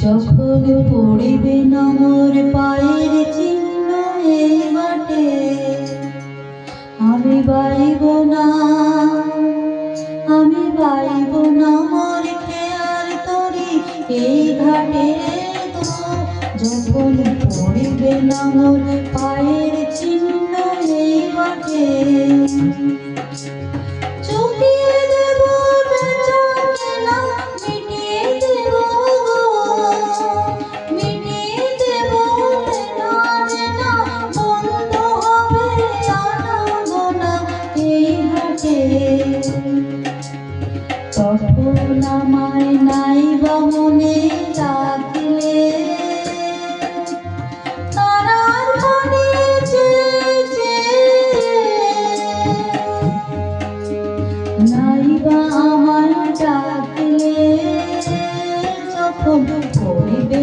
যখন পড়িবে নমর পায়ের চিহ্ন এই মাঠে, আমি বাইব না, আমি বাইব না মর খেয়ার তরি এই ঘাটে যখন পড়িবে নমর পায়ের চিহ্ন এই মাঠে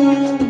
Thank you.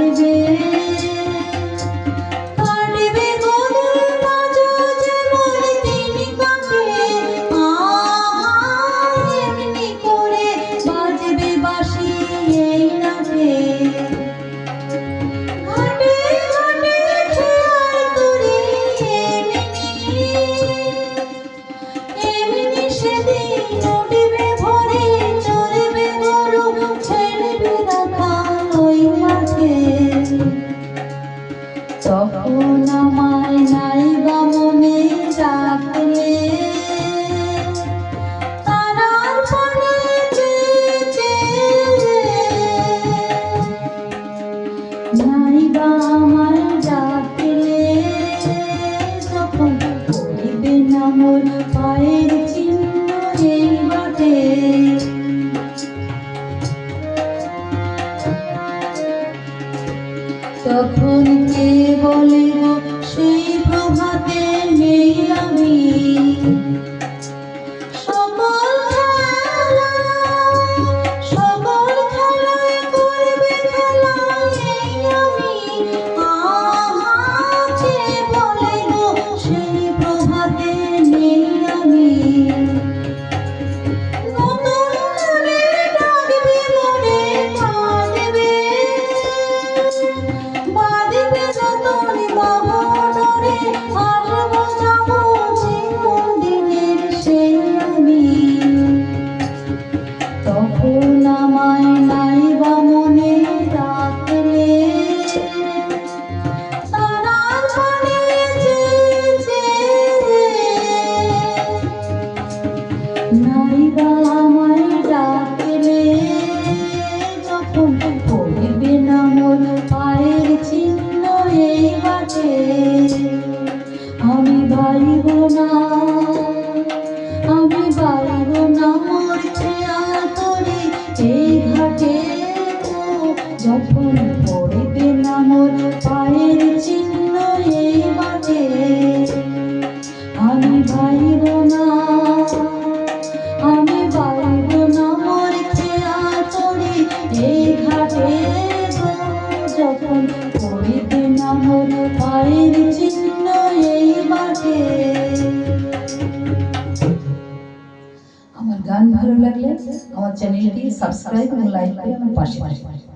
তখন আমায় নাইবা মনে রাখলে তারার চেয়ে নাইবা ডাকলে যখন পড়িবে তখন কে পায়ের চিহ্ন এই মাঠে। আমি বাইব না, আমি বাইব না, মোর খেয়া চড়ি এই ঘাটে যখন পড়িবে না মোর পায়ের চিহ্ন এই মাঠে। আমার গান ভালো লাগলে আমার চ্যানেলটি সাবস্ক্রাইব এবং লাইক করে আমার পাশে থাকবেন।